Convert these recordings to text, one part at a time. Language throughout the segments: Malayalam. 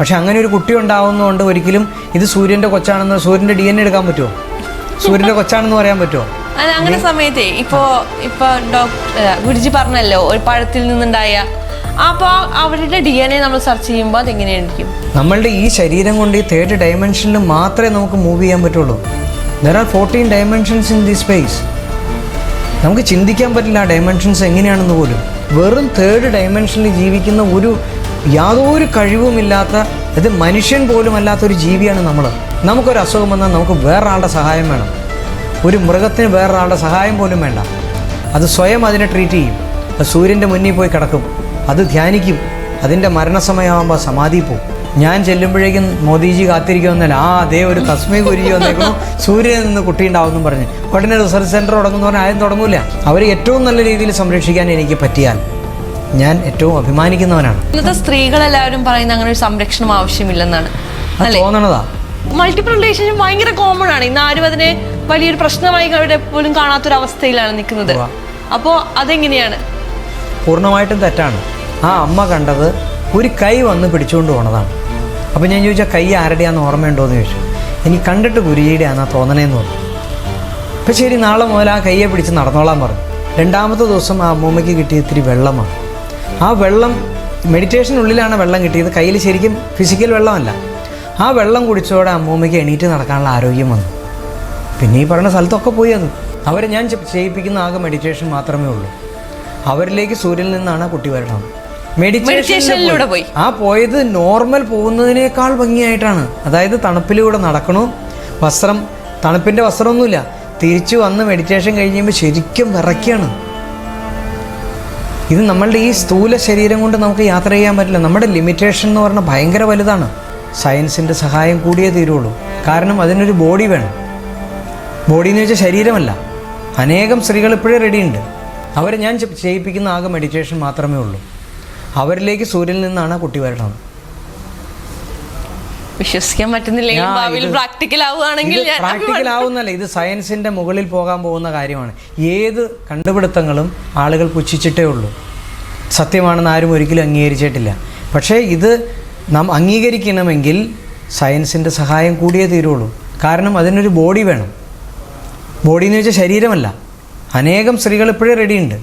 പക്ഷെ അങ്ങനെ ഒരു കുട്ടി ഉണ്ടാവുന്നതുകൊണ്ട് ഒരിക്കലും ഇത് സൂര്യന്റെ കൊച്ചാണെന്ന് സൂര്യന്റെ ഡി എൻ എടുക്കാൻ പറ്റുമോ? സൂര്യന്റെ കൊച്ചാണെന്ന് പറയാൻ പറ്റുമോ? അത് അങ്ങനെ സമയത്തെ ഇപ്പോ ഇപ്പൊ ഡോക്ടർ ഗുരുജി പറഞ്ഞല്ലോ ഒരു പഴത്തിൽ നിന്നുണ്ടായ. അപ്പൊ അവരുടെ ഡി എൻ എ നമ്മൾ സെർച്ച് ചെയ്യുമ്പോൾ അതെങ്ങനെയായിരിക്കും? നമ്മളുടെ ഈ ശരീരം കൊണ്ട് ഈ തേർഡ് ഡയമെൻഷനിൽ മാത്രമേ നമുക്ക് മൂവ് ചെയ്യാൻ പറ്റുള്ളൂ. There are fourteen dimensions in the space നമുക്ക് ചിന്തിക്കാൻ പറ്റില്ല ആ ഡയമെൻഷൻസ് എങ്ങനെയാണെന്ന് പോലും. വെറും തേർഡ് ഡയമെൻഷനിൽ ജീവിക്കുന്ന ഒരു യാതൊരു കഴിവുമില്ലാത്ത അത് മനുഷ്യൻ പോലും അല്ലാത്ത ഒരു ജീവിയാണ് നമ്മൾ. നമുക്കൊരു അസുഖം വന്നാൽ നമുക്ക് വേറൊരാളുടെ സഹായം വേണം. ഒരു മൃഗത്തിന് വേറൊരാളുടെ സഹായം പോലും വേണ്ട. അത് സ്വയം അതിനെ ട്രീറ്റ് ചെയ്യും. അത് സൂര്യന്റെ മുന്നിൽ പോയി കിടക്കും. അത് ധ്യാനിക്കും. അതിന്റെ മരണസമയമാകുമ്പോൾ സമാധി പോകും. ഞാൻ ചെല്ലുമ്പോഴേക്കും മോദിജി കാത്തിരിക്കുമെന്നല്ല ആ അതേ ഒരു തസ്മൈ ഗുരുജി വന്നേക്കുന്നു. സൂര്യനിൽ നിന്ന് കുട്ടി ഉണ്ടാവുമെന്നും പറഞ്ഞ്. ഉടനെ റിസർച്ച് സെന്റർ തുടങ്ങുന്ന ആരും തുടങ്ങൂല. അവരെ ഏറ്റവും നല്ല രീതിയിൽ സംരക്ഷിക്കാൻ എനിക്ക് പറ്റിയാൽ ഞാൻ ഏറ്റവും അഭിമാനിക്കുന്നവനാണ്. ഇന്നത്തെ സ്ത്രീകളെല്ലാവരും പറയുന്ന അങ്ങനെ ഒരു സംരക്ഷണം ആവശ്യമില്ലെന്നാണ്. അത് തോന്നണതാ. മൾട്ടിപ്പിൾ റിലേഷൻഷിപ്പ് ഭയങ്കര കോമൺ ആണ്. ഇന്ന് ആരും അതിനെ വലിയൊരു പ്രശ്നമായി അവിടെ പോലും കാണാത്തൊരു അവസ്ഥയിലാണ് നിൽക്കുന്നത്. അപ്പോൾ അതെങ്ങനെയാണ്? പൂർണമായിട്ടും തെറ്റാണ്. ആ അമ്മ കണ്ടത് ഒരു കൈ വന്ന് പിടിച്ചുകൊണ്ട് പോണതാണ്. അപ്പോൾ ഞാൻ ചോദിച്ചാൽ കൈ ആരുടെയാന്ന് ഓർമ്മയുണ്ടോ എന്ന് ചോദിച്ചു. എനിക്ക് കണ്ടിട്ട് ഗുരുജിയുടെ ആ തോന്നണേന്ന് പറഞ്ഞു. അപ്പം ശരി നാളെ മുതൽ ആ കയ്യെ പിടിച്ച് നടന്നോളാൻ പറഞ്ഞു. രണ്ടാമത്തെ ദിവസം ആ അമ്മൂമ്മയ്ക്ക് കിട്ടിയ ഇത്തിരി വെള്ളമാണ്. ആ വെള്ളം മെഡിറ്റേഷനുള്ളിലാണ് വെള്ളം കിട്ടിയത്. കയ്യിൽ ശരിക്കും ഫിസിക്കൽ വെള്ളമല്ല. ആ വെള്ളം കുടിച്ചോടെ അമ്മൂമ്മയ്ക്ക് എണീറ്റ് നടക്കാനുള്ള ആരോഗ്യം വന്നു. പിന്നെ ഈ പറയുന്ന സ്ഥലത്തൊക്കെ പോയി അത്. അവരെ ഞാൻ ചെയ്യിപ്പിക്കുന്ന ആകെ മെഡിറ്റേഷൻ മാത്രമേ ഉള്ളൂ. അവരിലേക്ക് സൂര്യനിൽ നിന്നാണ് കുട്ടി വരണം മെഡിറ്റേഷനിലൂടെ പോയി. ആ പോയത് നോർമൽ പോകുന്നതിനേക്കാൾ ഭംഗിയായിട്ടാണ്. അതായത് തണുപ്പിലൂടെ നടക്കണു. വസ്ത്രം തണുപ്പിന്റെ വസ്ത്രമൊന്നുമില്ല. തിരിച്ചു വന്ന് മെഡിറ്റേഷൻ കഴിഞ്ഞുമ്പോൾ ശരിക്കും വിറയ്ക്കാണ്. ഇത് നമ്മളുടെ ഈ സ്ഥൂല ശരീരം കൊണ്ട് നമുക്ക് യാത്ര ചെയ്യാൻ പറ്റില്ല. നമ്മുടെ ലിമിറ്റേഷൻ എന്ന് പറഞ്ഞാൽ ഭയങ്കര വലുതാണ്. സയൻസിന്റെ സഹായം കൂടിയേ തീരുള്ളൂ. കാരണം അതിനൊരു ബോഡി വേണം. ബോഡി എന്ന് വെച്ചാൽ ശരീരമല്ല. അനേകം സ്ത്രീകൾ ഇപ്പോഴേ റെഡിയുണ്ട് അവരെ ഞാൻ ചെയ്യിപ്പിക്കുന്ന ആകെ മെഡിറ്റേഷൻ മാത്രമേ ഉള്ളൂ. അവരിലേക്ക് സൂര്യനിൽ നിന്നാണ് കുട്ടി വരണത്. വിശ്വസിക്കാൻ പറ്റുന്നില്ലെങ്കിൽ ഭാവിയിൽ പ്രാക്ടിക്കൽ ആവുകയാണെങ്കിൽ പ്രാക്ടിക്കൽ ആവുന്നല്ല. ഇത് സയൻസിന്റെ മുകളിൽ പോകാൻ പോകുന്ന കാര്യമാണ്. ഏത് കണ്ടുപിടുത്തങ്ങളും ആളുകൾ പുച്ഛിച്ചിട്ടേ ഉള്ളൂ. സത്യമാണെന്ന് ആരും ഒരിക്കലും അംഗീകരിച്ചിട്ടില്ല. പക്ഷേ ഇത് നാം അംഗീകരിക്കണമെങ്കിൽ സയൻസിന്റെ സഹായം കൂടിയേ തീരുള്ളൂ. കാരണം അതിനൊരു ബോഡി വേണം. ബോഡി എന്ന് വെച്ചാൽ ശരീരമല്ല. അനേകം സ്ത്രീകൾ ഇപ്പോഴേ റെഡിയുണ്ട്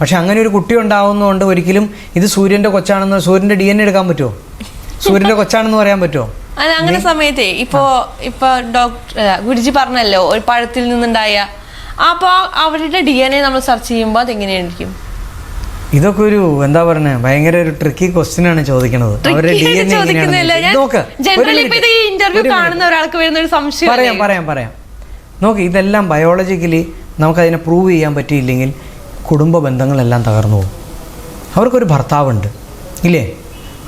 പക്ഷെ അങ്ങനെ ഒരു കുട്ടി ഉണ്ടാവുന്നതുകൊണ്ട് ഒരിക്കലും ഇത് സൂര്യന്റെ കൊച്ചാണെന്ന് സൂര്യന്റെ ഡി എൻ എടുക്കാൻ പറ്റുമോ? സൂര്യന്റെ കൊച്ചാണെന്ന് പറയാൻ പറ്റുമോ? അങ്ങനെ സമയത്തെ ഇപ്പോ ഇപ്പൊ ഡോക്ടർ ഗുരുജി പറഞ്ഞല്ലോ ഒരു പഴത്തിൽ നിന്നുണ്ടായ. അപ്പൊ അവരുടെ ഡി എൻ എ നമ്മൾ സെർച്ച് ചെയ്യുമ്പോൾ അതെങ്ങനെയായിരിക്കും? ഇതൊക്കെ ഒരു എന്താ പറയുക ഭയങ്കര ഒരു ട്രിക്കി ക്വസ്റ്റ്യൻ ആണ് ചോദിക്കുന്നത് അവരുടെ ഡി എൻ പറയാം പറയാം പറയാം. നോക്ക് ഇതെല്ലാം ബയോളജിക്കലി നമുക്കതിനെ പ്രൂവ് ചെയ്യാൻ പറ്റിയില്ലെങ്കിൽ കുടുംബ ബന്ധങ്ങളെല്ലാം തകർന്നു പോകും. അവർക്കൊരു ഭർത്താവുണ്ട് ഇല്ലേ?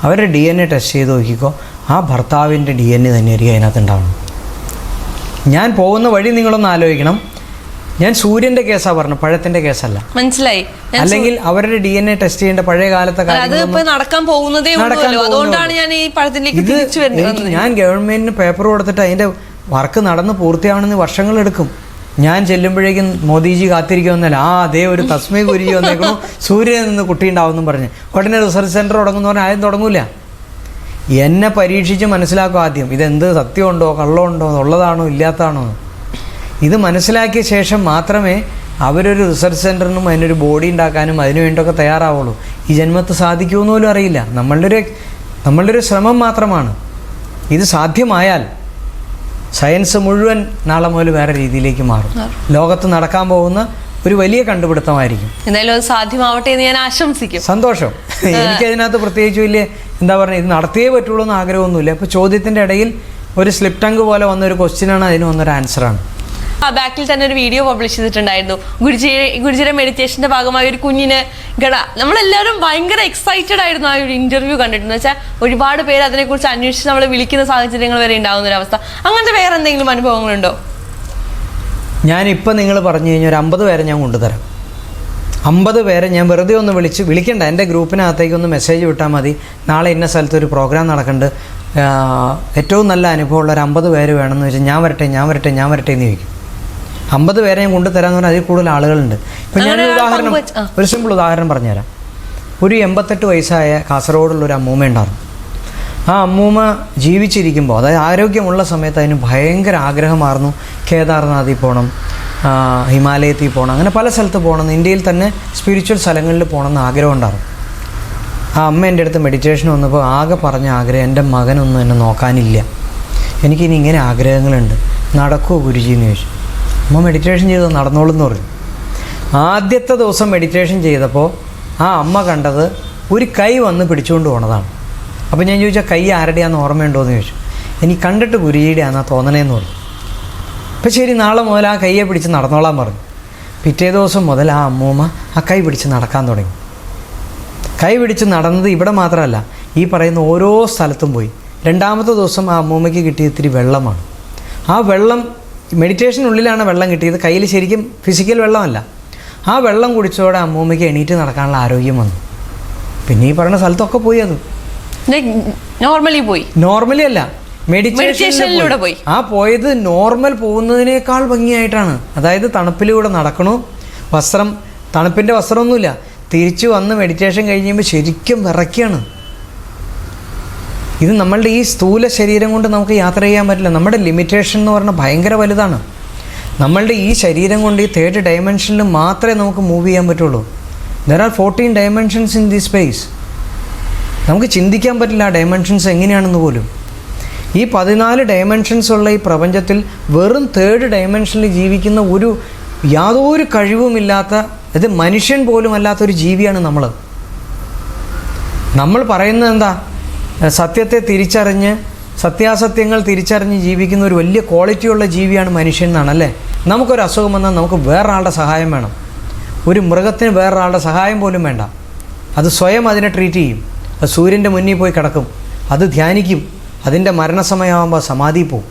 അവരുടെ ഡി എൻ എ ടെസ്റ്റ് ചെയ്ത് നോക്കിക്കോ ആ ഭർത്താവിന്റെ ഡി എൻ എ തന്നെയായിരിക്കും അതിനകത്ത് ഉണ്ടാവണം ഞാൻ പോകുന്ന വഴി നിങ്ങളൊന്ന് ആലോചിക്കണം. ഞാൻ സൂര്യന്റെ കേസാണ് പറഞ്ഞു പഴത്തിന്റെ കേസല്ല. മനസ്സിലായി. അല്ലെങ്കിൽ അവരുടെ ഡി എൻ എ ടെസ്റ്റ് ചെയ്യേണ്ട പഴയ കാലത്തെ നടക്കാൻ പോകുന്നതേ അതുകൊണ്ടാണ് ഞാൻ ഈ പഴത്തിലേക്ക് തിരിച്ചു വരുന്നത് ഞാൻ ഗവൺമെന്റിന് പേപ്പർ കൊടുത്തിട്ട് അതിന്റെ വർക്ക് നടന്ന് പൂർത്തിയാവണമെന്ന് വർഷങ്ങളെടുക്കും ഞാൻ ചെല്ലുമ്പോഴേക്കും മോദിജി കാത്തിരിക്കുമെന്നല്ല. ആ അതേ ഒരു തസ്മി ഗുരുജി വന്നേക്കണു സൂര്യനിൽ നിന്ന് കുട്ടി ഉണ്ടാവുമെന്നും പറഞ്ഞ്. ഉടനെ റിസർച്ച് സെന്റർ തുടങ്ങുന്ന പറഞ്ഞാൽ ആദ്യം തുടങ്ങൂല. എന്നെ പരീക്ഷിച്ച് മനസ്സിലാക്കും ആദ്യം. ഇതെന്ത് സത്യമുണ്ടോ കള്ളമുണ്ടോ ഉള്ളതാണോ ഇല്ലാത്തതാണോ? ഇത് മനസ്സിലാക്കിയ ശേഷം മാത്രമേ അവരൊരു റിസർച്ച് സെന്ററിനും അതിനൊരു ബോഡി ഉണ്ടാക്കാനും അതിനു വേണ്ടിയൊക്കെ തയ്യാറാവുള്ളൂ. ഈ ജന്മത്ത് സാധിക്കുമെന്ന് പോലും അറിയില്ല. നമ്മളുടെ ഒരു നമ്മളുടെ ഒരു ശ്രമം മാത്രമാണ്. ഇത് സാധ്യമായാൽ സയൻസ് മുഴുവൻ നാളെ മുതൽ വേറെ രീതിയിലേക്ക് മാറും. ലോകത്ത് നടക്കാൻ പോകുന്ന ഒരു വലിയ കണ്ടുപിടുത്തമായിരിക്കും. എന്തായാലും അത് സാധ്യമാവട്ടെ എന്ന് ഞാൻ ആശംസിക്കും. സന്തോഷം. എനിക്കതിനകത്ത് പ്രത്യേകിച്ച് വലിയ എന്താ പറയുക ഇത് നടത്തിയേ പറ്റുള്ളൂ എന്ന് ആഗ്രഹമൊന്നുമില്ല. അപ്പോൾ ചോദ്യത്തിന്റെ ഇടയിൽ ഒരു സ്ലിപ് ടങ്ക് പോലെ വന്ന ഒരു ക്വസ്റ്റ്യനാണ് അതിന് വന്നൊരു ആൻസറാണ് ആ ബാക്കിൽ തന്നെ ഒരു വീഡിയോ പബ്ലിഷ് ചെയ്തിട്ടുണ്ടായിരുന്നു. ഗുരുജി ഗുരുജിയുടെ മെഡിറ്റേഷന്റെ ഭാഗമായി ഒരു കുഞ്ഞിന് ഗട നമ്മളെല്ലാവരും ഭയങ്കര എക്സൈറ്റഡ് ആയിരുന്നു ആ ഒരു ഇന്റർവ്യൂ കണ്ടിട്ടെന്ന് വെച്ചാൽ ഒരുപാട് പേര് അതിനെക്കുറിച്ച് അന്വേഷിച്ച് നമ്മൾ വിളിക്കുന്ന സാഹചര്യങ്ങൾ വരെ ഉണ്ടാകുന്ന ഒരു അവസ്ഥ. അങ്ങനത്തെ വേറെ എന്തെങ്കിലും അനുഭവങ്ങളുണ്ടോ? ഞാനിപ്പോൾ നിങ്ങൾ പറഞ്ഞു കഴിഞ്ഞാൽ ഒരു അമ്പത് പേരെ ഞാൻ കൊണ്ടുതരാം. അമ്പത് പേരെ ഞാൻ വെറുതെ ഒന്ന് വിളിച്ച് വിളിക്കണ്ട. എന്റെ ഗ്രൂപ്പിനകത്തേക്ക് ഒന്ന് മെസ്സേജ് വിട്ടാൽ മതി. നാളെ ഇന്ന സ്ഥലത്ത് ഒരു പ്രോഗ്രാം നടക്കുന്നുണ്ട്. ഏറ്റവും നല്ല അനുഭവമുള്ള ഒരു അമ്പത് പേര് വേണമെന്ന് വെച്ചാൽ ഞാൻ വരട്ടെ ഞാൻ വരട്ടെ ഞാൻ വരട്ടെ എന്ന് ചോദിക്കും. അമ്പത് പേരെ ഞാൻ തരാന്ന് പറഞ്ഞാൽ അതിൽ കൂടുതൽ ആളുകളുണ്ട്. ഇപ്പം ഞാൻ ഉദാഹരണം. ഒരു സിമ്പിൾ ഉദാഹരണം പറഞ്ഞുതരാം. ഒരു എൺപത്തെട്ട് വയസ്സായ കാസർഗോഡുള്ള ഒരു അമ്മൂമ്മ ഉണ്ടായിരുന്നു. ആ അമ്മൂമ്മ ജീവിച്ചിരിക്കുമ്പോൾ അതായത് ആരോഗ്യമുള്ള സമയത്ത് അതിന് ഭയങ്കര ആഗ്രഹമായിരുന്നു കേദാർനാഥിൽ പോകണം ഹിമാലയത്തിൽ പോകണം അങ്ങനെ പല സ്ഥലത്ത് പോകണം ഇന്ത്യയിൽ തന്നെ സ്പിരിച്വൽ സ്ഥലങ്ങളിൽ പോകണം എന്ന് ആഗ്രഹം ഉണ്ടായിരുന്നു ആ അമ്മ എന്റെ അടുത്ത് മെഡിറ്റേഷൻ വന്നപ്പോൾ ആകെ പറഞ്ഞ ആഗ്രഹം എന്റെ മകനൊന്നും എന്നെ നോക്കാനില്ല. എനിക്കിനി ഇങ്ങനെ ആഗ്രഹങ്ങളുണ്ട്. നടക്കുമോ ഗുരുജി എന്ന് ചോദിച്ചു. അമ്മ മെഡിറ്റേഷൻ ചെയ്ത് നടന്നോളൂ എന്ന് പറഞ്ഞു. ആദ്യത്തെ ദിവസം മെഡിറ്റേഷൻ ചെയ്തപ്പോൾ ആ അമ്മ കണ്ടത് ഒരു കൈ വന്ന് പിടിച്ചുകൊണ്ട് പോണതാണ്. അപ്പോൾ ഞാൻ ചോദിച്ചാൽ കൈ ആരുടെയാണെന്ന് ഓർമ്മയുണ്ടോ എന്ന് ചോദിച്ചു. എനിക്ക് കണ്ടിട്ട് ഗുരുജിയുടെ ആ തോന്നണേന്ന് പറഞ്ഞു. അപ്പം ശരി നാളെ മുതൽ ആ കൈയെ പിടിച്ച് നടന്നോളാൻ പറഞ്ഞു. പിറ്റേ ദിവസം മുതൽ ആ അമ്മൂമ്മ ആ കൈ പിടിച്ച് നടക്കാൻ തുടങ്ങി. കൈ പിടിച്ച് നടന്നത് ഇവിടെ മാത്രമല്ല ഈ പറയുന്ന ഓരോ സ്ഥലത്തും പോയി. രണ്ടാമത്തെ ദിവസം ആ അമ്മൂമ്മയ്ക്ക് കിട്ടിയ ഇത്തിരി വെള്ളമാണ്. ആ വെള്ളം മെഡിറ്റേഷനുള്ളിലാണ് വെള്ളം കിട്ടിയത്. കയ്യിൽ ശരിക്കും ഫിസിക്കൽ വെള്ളമല്ല. ആ വെള്ളം കുടിച്ചതോടെ അമ്മൂമ്മയ്ക്ക് എണീറ്റ് നടക്കാനുള്ള ആരോഗ്യം വന്നു. പിന്നെ ഈ പറഞ്ഞ സ്ഥലത്തൊക്കെ പോയി അത്. നോർമലി പോയി. നോർമലി അല്ല. മെഡിറ്റേഷനിലൂടെ പോയി. ആ പോയത് നോർമൽ പോകുന്നതിനേക്കാൾ ഭംഗിയായിട്ടാണ്. അതായത് തണുപ്പിലൂടെ നടക്കണു. വസ്ത്രം തണുപ്പിന്റെ വസ്ത്രമൊന്നുമില്ല. തിരിച്ചു വന്ന് മെഡിറ്റേഷൻ കഴിഞ്ഞ് കഴിയുമ്പോൾ ശരിക്കും വിറയ്ക്കാണ്. ഇത് നമ്മളുടെ ഈ സ്ഥൂല ശരീരം കൊണ്ട് നമുക്ക് യാത്ര ചെയ്യാൻ പറ്റില്ല. നമ്മുടെ ലിമിറ്റേഷൻ എന്ന് പറഞ്ഞാൽ ഭയങ്കര വലുതാണ്. നമ്മളുടെ ഈ ശരീരം കൊണ്ട് ഈ തേർഡ് ഡയമെൻഷനിൽ മാത്രമേ നമുക്ക് മൂവ് ചെയ്യാൻ പറ്റുള്ളൂ. There are fourteen dimensions in the space നമുക്ക് ചിന്തിക്കാൻ പറ്റില്ല ആ ഡയമെൻഷൻസ് എങ്ങനെയാണെന്ന് പോലും. ഈ പതിനാല് ഡയമെൻഷൻസ് ഉള്ള ഈ പ്രപഞ്ചത്തിൽ വെറും തേർഡ് ഡയമെൻഷനിൽ ജീവിക്കുന്ന ഒരു യാതൊരു കഴിവുമില്ലാത്ത ഇത് മനുഷ്യൻ പോലും അല്ലാത്തൊരു ജീവിയാണ് നമ്മൾ. നമ്മൾ പറയുന്നത് എന്താ? സത്യത്തെ തിരിച്ചറിഞ്ഞ് സത്യാസത്യങ്ങൾ തിരിച്ചറിഞ്ഞ് ജീവിക്കുന്ന ഒരു വലിയ ക്വാളിറ്റിയുള്ള ജീവിയാണ് മനുഷ്യൻ എന്നാണ് അല്ലേ? നമുക്കൊരു അസുഖം വന്നാൽ നമുക്ക് വേറൊരാളുടെ സഹായം വേണം. ഒരു മൃഗത്തിന് വേറൊരാളുടെ സഹായം പോലും വേണ്ട. അത് സ്വയം അതിനെ ട്രീറ്റ് ചെയ്യും. അത് സൂര്യന്റെ മുന്നിൽ പോയി കിടക്കും. അത് ധ്യാനിക്കും. അതിന്റെ മരണസമയമാകുമ്പോൾ സമാധി പോവും.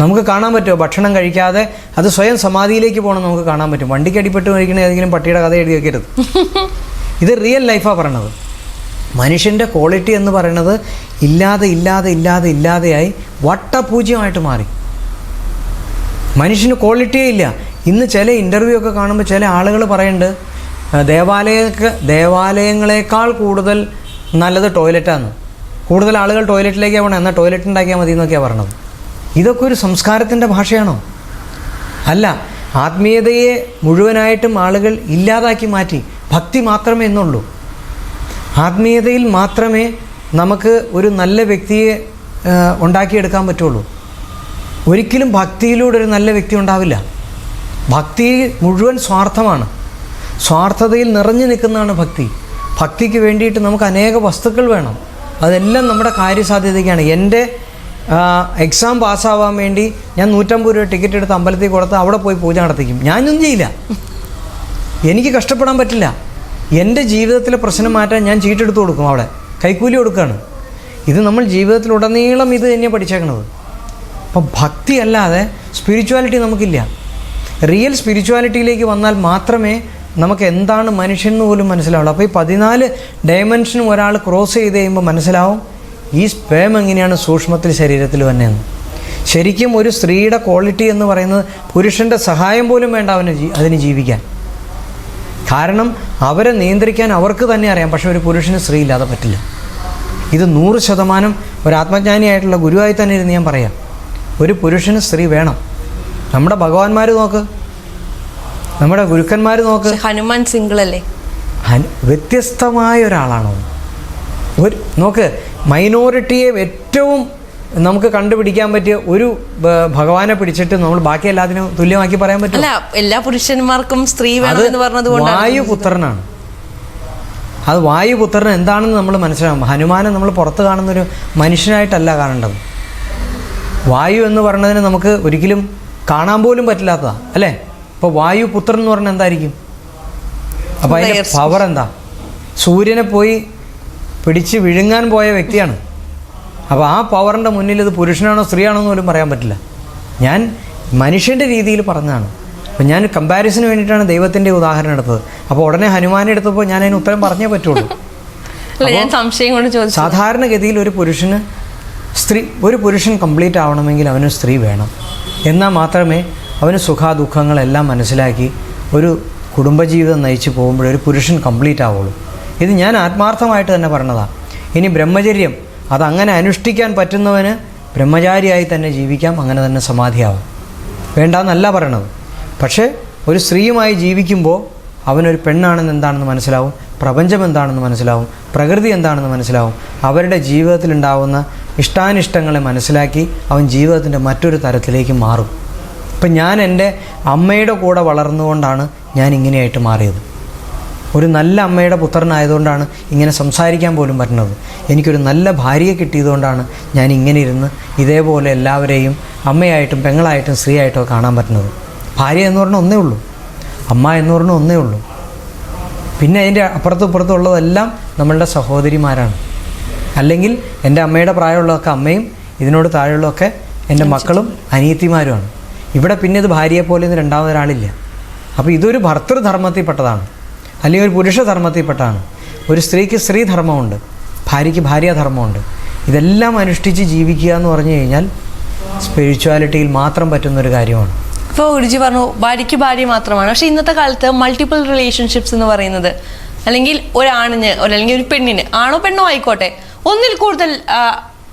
നമുക്ക് കാണാൻ പറ്റുമോ? ഭക്ഷണം കഴിക്കാതെ അത് സ്വയം സമാധിയിലേക്ക് പോകണം നമുക്ക് കാണാൻ പറ്റും. വണ്ടിക്ക് അടിപ്പെട്ട് കഴിക്കണ ഏതെങ്കിലും പട്ടിയുടെ കഥ എഴുതി വയ്ക്കരുത് ഇത് റിയൽ ലൈഫാണ് പറയണത്. മനുഷ്യന്റെ ക്വാളിറ്റി എന്ന് പറയുന്നത് ഇല്ലാതെ ഇല്ലാതെ ഇല്ലാതെ ഇല്ലാതെയായി വട്ടപൂജ്യമായിട്ട് മാറി. മനുഷ്യന് ക്വാളിറ്റിയേ ഇല്ല. ഇന്ന് ചില ഇന്റർവ്യൂ ഒക്കെ കാണുമ്പോൾ ചില ആളുകൾ പറയുന്നുണ്ട് ദേവാലയ ദേവാലയങ്ങളെക്കാൾ കൂടുതൽ നല്ലത് ടോയ്ലറ്റാണ് കൂടുതൽ ആളുകൾ ടോയ്ലറ്റിലേക്ക് പോകണം എന്നാൽ ടോയ്ലറ്റ് ഉണ്ടാക്കിയാൽ മതി എന്നൊക്കെയാണ് പറയണത് ഇതൊക്കെ ഒരു സംസ്കാരത്തിന്റെ ഭാഷയാണോ? അല്ല ആത്മീയതയെ മുഴുവനായിട്ടും ആളുകൾ ഇല്ലാതാക്കി മാറ്റി ഭക്തി മാത്രമേ എന്നുള്ളൂ. ആത്മീയതയിൽ മാത്രമേ നമുക്ക് ഒരു നല്ല വ്യക്തിയെ ഉണ്ടാക്കിയെടുക്കാൻ പറ്റുള്ളൂ. ഒരിക്കലും ഭക്തിയിലൂടെ ഒരു നല്ല വ്യക്തി ഉണ്ടാവില്ല. ഭക്തി മുഴുവൻ സ്വാർത്ഥമാണ്. സ്വാർത്ഥതയിൽ നിറഞ്ഞു നിൽക്കുന്നതാണ് ഭക്തി. ഭക്തിക്ക് വേണ്ടിയിട്ട് നമുക്ക് അനേക വസ്തുക്കൾ വേണം. അതെല്ലാം നമ്മുടെ കാര്യസാധ്യതയ്ക്കാണ്. എന്റെ എക്സാം പാസ്സാവാൻ വേണ്ടി ഞാൻ നൂറ്റമ്പത് രൂപ ടിക്കറ്റ് എടുത്ത് അമ്പലത്തിൽ കൊടുത്ത് അവിടെ പോയി പൂജ നടത്തിക്കും. ഞാനൊന്നും ചെയ്യില്ല. എനിക്ക് കഷ്ടപ്പെടാൻ പറ്റില്ല. എന്റെ ജീവിതത്തിലെ പ്രശ്നം മാറ്റാൻ ഞാൻ ചീട്ടെടുത്ത് കൊടുക്കും അവിടെ. കൈക്കൂലി കൊടുക്കുകയാണ് ഇത് നമ്മൾ ജീവിതത്തിലുടനീളം ഇത് തന്നെയാണ് പഠിച്ചേക്കണത്. അപ്പം ഭക്തി അല്ലാതെ സ്പിരിച്വാലിറ്റി നമുക്കില്ല. റിയൽ സ്പിരിച്വാലിറ്റിയിലേക്ക് വന്നാൽ മാത്രമേ നമുക്ക് എന്താണ് മനുഷ്യൻ എന്ന് പോലും മനസ്സിലാവുള്ളൂ. അപ്പോൾ ഈ പതിനാല് ഡയമെൻഷനും ഒരാൾ ക്രോസ് ചെയ്ത് കഴിയുമ്പോൾ മനസ്സിലാവും ഈ സ്പേം എങ്ങനെയാണ് സൂക്ഷ്മത്തിൽ ശരീരത്തിൽ വന്നതെന്ന്. ശരിക്കും ഒരു സ്ത്രീയുടെ ക്വാളിറ്റി എന്ന് പറയുന്നത് പുരുഷന്റെ സഹായം പോലും വേണ്ട അവന് അതിന് ജീവിക്കാൻ. കാരണം അവരെ നിയന്ത്രിക്കാൻ അവർക്ക് തന്നെ അറിയാം പക്ഷെ ഒരു പുരുഷന് സ്ത്രീ ഇല്ലാതെ പറ്റില്ല. ഇത് നൂറ് ശതമാനം ഒരു ആത്മജ്ഞാനിയായിട്ടുള്ള ഗുരുവായി തന്നെ ഇരുന്ന് ഞാൻ പറയാം. ഒരു പുരുഷന് സ്ത്രീ വേണം. നമ്മുടെ ഭഗവാന്മാർ നോക്ക്. നമ്മുടെ ഗുരുക്കന്മാർ നോക്ക്. ഹനുമാൻ സിംഗിൾ അല്ലേ വ്യത്യസ്തമായ ഒരാളാണോ ഒരു നോക്ക് മൈനോറിറ്റിയെ ഏറ്റവും നമുക്ക് കണ്ടുപിടിക്കാൻ പറ്റിയ ഒരു ഭഗവാനെ പിടിച്ചിട്ട് നമ്മൾ ബാക്കി എല്ലാത്തിനും തുല്യമാക്കി പറയാൻ പറ്റും അല്ല എല്ലാ പുരുഷന്മാർക്കും സ്ത്രീ വേണം എന്ന് പറഞ്ഞത് വായുപുത്രനാണ്. അത് വായുപുത്രൻ എന്താണെന്ന് നമ്മൾ മനസ്സിലാവും ഹനുമാനെ നമ്മൾ പുറത്ത് കാണുന്നൊരു മനുഷ്യനായിട്ടല്ല കാണേണ്ടത്. വായു എന്ന് പറയുന്നതിന് നമുക്ക് ഒരിക്കലും കാണാൻ പോലും പറ്റില്ലാത്തതാണ് അല്ലേ? ഇപ്പോൾ വായുപുത്രൻ എന്ന് പറഞ്ഞാൽ എന്തായിരിക്കും? അപ്പോൾ അതിന്റെ പവർ എന്താ? സൂര്യനെ പോയി പിടിച്ച് വിഴുങ്ങാൻ പോയ വ്യക്തിയാണ്. അപ്പോൾ ആ പവറിന്റെ മുന്നിൽ ഇത് പുരുഷനാണോ സ്ത്രീയാണോ എന്ന് പോലും പറയാൻ പറ്റില്ല. ഞാൻ മനുഷ്യന്റെ രീതിയിൽ പറഞ്ഞതാണ്. അപ്പം ഞാൻ കമ്പാരിസന് വേണ്ടിയിട്ടാണ് ദൈവത്തിന്റെ ഉദാഹരണം എടുത്തത്. അപ്പോൾ ഉടനെ ഹനുമാനെ എടുത്തപ്പോൾ ഞാൻ അതിന് ഉത്തരം പറഞ്ഞേ പറ്റുള്ളൂ. അല്ല ഞാൻ സംശയം കൊണ്ട് ചോദിച്ചു സാധാരണഗതിയിൽ ഒരു പുരുഷന് സ്ത്രീ ഒരു പുരുഷൻ കംപ്ലീറ്റ് ആവണമെങ്കിൽ അവന് സ്ത്രീ വേണം. എന്നാൽ മാത്രമേ അവന് സുഖാദുഃഖങ്ങളെല്ലാം മനസ്സിലാക്കി ഒരു കുടുംബജീവിതം നയിച്ചു പോകുമ്പോഴൊരു പുരുഷൻ കംപ്ലീറ്റ് ആവുള്ളൂ. ഇത് ഞാൻ ആത്മാർത്ഥമായിട്ട് തന്നെ പറഞ്ഞതാണ് ഇനി ബ്രഹ്മചര്യം അതങ്ങനെ അനുഷ്ഠിക്കാൻ പറ്റുന്നവന് ബ്രഹ്മചാരിയായി തന്നെ ജീവിക്കാം അങ്ങനെ തന്നെ സമാധിയാവും. വേണ്ടാന്നല്ല പറയണത്. പക്ഷേ ഒരു സ്ത്രീയുമായി ജീവിക്കുമ്പോൾ അവനൊരു പെണ്ണാണെന്ന് എന്താണെന്ന് മനസ്സിലാവും? പ്രപഞ്ചം എന്താണെന്ന് മനസ്സിലാവും? പ്രകൃതി എന്താണെന്ന് മനസ്സിലാവും? അവരുടെ ജീവിതത്തിലുണ്ടാവുന്ന ഇഷ്ടാനിഷ്ടങ്ങളെ മനസ്സിലാക്കി അവൻ ജീവിതത്തിന്റെ മറ്റൊരു തരത്തിലേക്ക് മാറും. ഇപ്പം ഞാൻ എന്റെ അമ്മയുടെ കൂടെ വളർന്നുകൊണ്ടാണ് ഞാൻ ഇങ്ങനെയായിട്ട് മാറിയത്. ഒരു നല്ല അമ്മയുടെ പുത്രനായതുകൊണ്ടാണ് ഇങ്ങനെ സംസാരിക്കാൻ പോലും പറ്റുന്നത്. എനിക്കൊരു നല്ല ഭാര്യയെ കിട്ടിയതുകൊണ്ടാണ് ഞാൻ ഇങ്ങനെ ഇരുന്ന് ഇതേപോലെ എല്ലാവരെയും അമ്മയായിട്ടും പെങ്ങളായിട്ടും സ്ത്രീയായിട്ടും കാണാൻ പറ്റുന്നത്. ഭാര്യ എന്ന് പറഞ്ഞാൽ ഒന്നേ ഉള്ളൂ. അമ്മ എന്ന് പറഞ്ഞാൽ ഒന്നേ ഉള്ളൂ. പിന്നെ അതിന്റെ അപ്പുറത്തും ഇപ്പുറത്തും ഉള്ളതെല്ലാം നമ്മളുടെ സഹോദരിമാരാണ്. അല്ലെങ്കിൽ എന്റെ അമ്മയുടെ പ്രായമുള്ളതൊക്കെ അമ്മയും ഇതിനോട് താഴെയുള്ളതൊക്കെ എന്റെ മക്കളും അനിയത്തിമാരുമാണ്. ഇവിടെ പിന്നെ ഇത് ഭാര്യയെപ്പോലെ ഇന്ന് രണ്ടാമതൊരാളില്ല. അപ്പോൾ ഇതൊരു ഭർത്തൃധർമ്മത്തിൽപ്പെട്ടതാണ്. അല്ലെങ്കിൽ ഒരു പുരുഷ ധർമ്മത്തിൽപ്പെട്ടാണ്. ഒരു സ്ത്രീക്ക് സ്ത്രീ സ്ത്രീധർമ്മമുണ്ട് ഭാര്യയ്ക്ക് ഭാര്യാധർമ്മമുണ്ട് ഇതെല്ലാം അനുഷ്ഠിച്ച് ജീവിക്കുക എന്ന് പറഞ്ഞു കഴിഞ്ഞാൽ സ്പിരിച്വാലിറ്റിയിൽ മാത്രം പറ്റുന്നൊരു കാര്യമാണ്. ഇപ്പോൾ ഗുരുജി പറഞ്ഞു ഭാര്യയ്ക്ക് ഭാര്യ മാത്രമാണ്. പക്ഷേ ഇന്നത്തെ കാലത്ത് മൾട്ടിപ്പിൾ റിലേഷൻഷിപ്സ് എന്ന് പറയുന്നത് അല്ലെങ്കിൽ ഒരാണിന് അല്ലെങ്കിൽ ഒരു പെണ്ണിന് ആണോ പെണ്ണോ ആയിക്കോട്ടെ ഒന്നിൽ കൂടുതൽ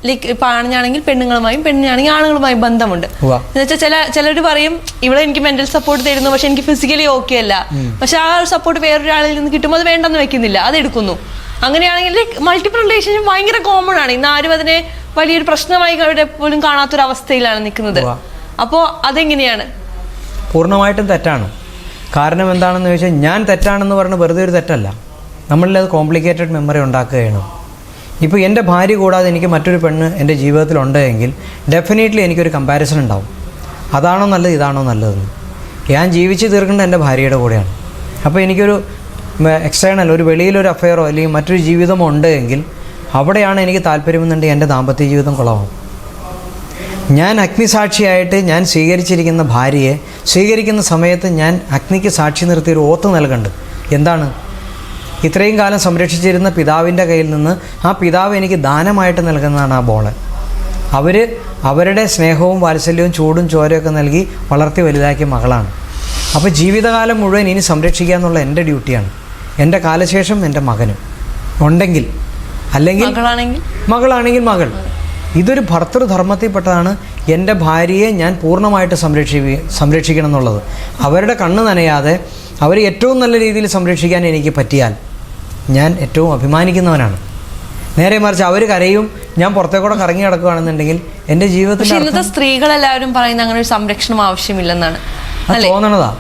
ലൈക്ക് ഇപ്പൊ ആണിനാണെങ്കിൽ പെണ്ണുങ്ങളുമായും പെണ്ണിനാണെങ്കിൽ ആണുങ്ങളുമായും ബന്ധമുണ്ട്. എന്ന് എന്നുവെച്ചാൽ ചില ചിലർ പറയും ഇവിടെ എനിക്ക് മെന്റൽ സപ്പോർട്ട് തരുന്നു പക്ഷെ എനിക്ക് ഫിസിക്കലി ഓക്കെ അല്ല. പക്ഷെ ആ ഒരു സപ്പോർട്ട് വേറൊരാളിൽ നിന്ന് കിട്ടുമ്പോൾ അത് വേണ്ടെന്ന് വെക്കുന്നില്ല അത് എടുക്കുന്നു. അങ്ങനെയാണെങ്കിൽ മൾട്ടിപ്പിൾ റിലേഷൻഷിപ്പ് ഭയങ്കര കോമൺ ആണ്. ഇന്ന് ആരും അതിനെ വലിയൊരു പ്രശ്നമായി അവരെ പോലും കാണാത്തൊരു അവസ്ഥയിലാണ് നിൽക്കുന്നത് അപ്പോ അപ്പോൾ അതെങ്ങനെയാണ്? പൂർണമായിട്ടും തെറ്റാണ്. കാരണം എന്താണെന്ന് ചോദിച്ചാൽ ഞാൻ തെറ്റാണെന്ന് പറഞ്ഞ് വെറുതെ ഒരു തെറ്റല്ല. നമ്മളിൽ അത് കോംപ്ലിക്കേറ്റഡ് മെമ്മറി ഉണ്ടാക്കുകയാണ്. ഇപ്പോൾ എന്റെ ഭാര്യ കൂടാതെ എനിക്ക് മറ്റൊരു പെണ്ണ് എന്റെ ജീവിതത്തിലുണ്ട് എങ്കിൽ ഡെഫിനറ്റ്ലി എനിക്കൊരു കമ്പാരിസൺ ഉണ്ടാവും. അതാണോ നല്ലത് ഇതാണോ നല്ലതെന്ന്. ഞാൻ ജീവിച്ച് തീർക്കേണ്ടത് എന്റെ ഭാര്യയുടെ കൂടെയാണ്. അപ്പോൾ എനിക്കൊരു എക്സ്റ്റേണൽ ഒരു വെളിയിലൊരു അഫെയറോ അല്ലെങ്കിൽ മറ്റൊരു ജീവിതമോ ഉണ്ട് എങ്കിൽ അവിടെയാണ് എനിക്ക് താല്പര്യമെന്നുണ്ടെങ്കിൽ എന്റെ ദാമ്പത്യ ജീവിതം കുളമാവും ഞാൻ അഗ്നിസാക്ഷിയായിട്ട് ഞാൻ സ്വീകരിച്ചിരിക്കുന്ന ഭാര്യയെ സ്വീകരിക്കുന്ന സമയത്ത് ഞാൻ അഗ്നിക്ക് സാക്ഷി നിർത്തി ഒരു ഓത്ത് നൽകുന്നുണ്ട് എന്താണ്? ഇത്രയും കാലം സംരക്ഷിച്ചിരുന്ന പിതാവിന്റെ കയ്യിൽ നിന്ന് ആ പിതാവ് എനിക്ക് ദാനമായിട്ട് നൽകുന്നതാണ് ആ ബോൾ. അവർ അവരുടെ സ്നേഹവും വാത്സല്യവും ചൂടും ചോരയൊക്കെ നൽകി വളർത്തി വലുതാക്കിയ മകളാണ്. അപ്പോൾ ജീവിതകാലം മുഴുവൻ ഇനി സംരക്ഷിക്കുക എന്നുള്ള എന്റെ ഡ്യൂട്ടിയാണ്. എന്റെ കാലശേഷം എന്റെ മകനും. ഉണ്ടെങ്കിൽ അല്ലെങ്കിൽ മകളാണെങ്കിൽ? മകളാണെങ്കിൽ മകൾ. ഇതൊരു ഭർത്തൃധർമ്മത്തിൽപ്പെട്ടതാണ് എന്റെ ഭാര്യയെ ഞാൻ പൂർണമായിട്ട് സംരക്ഷി സംരക്ഷിക്കണം എന്നുള്ളത്. അവരുടെ കണ്ണ് നനയാതെ അവരെ ഏറ്റവും നല്ല രീതിയിൽ സംരക്ഷിക്കാൻ എനിക്ക് പറ്റിയാൽ ഞാൻ ഏറ്റവും അഭിമാനിക്കുന്നവനാണ്. നേരെ മറിച്ച് അവർ കരയും ഞാൻ പുറത്തേക്കൂടെ കറങ്ങി കിടക്കുകയാണെന്നുണ്ടെങ്കിൽ എന്റെ ജീവിതത്തിൽ ഇന്നത്തെ സ്ത്രീകളെല്ലാവരും പറയുന്ന അങ്ങനെ ഒരു സംരക്ഷണം ആവശ്യമില്ലെന്നാണ്. തോന്നണതാ.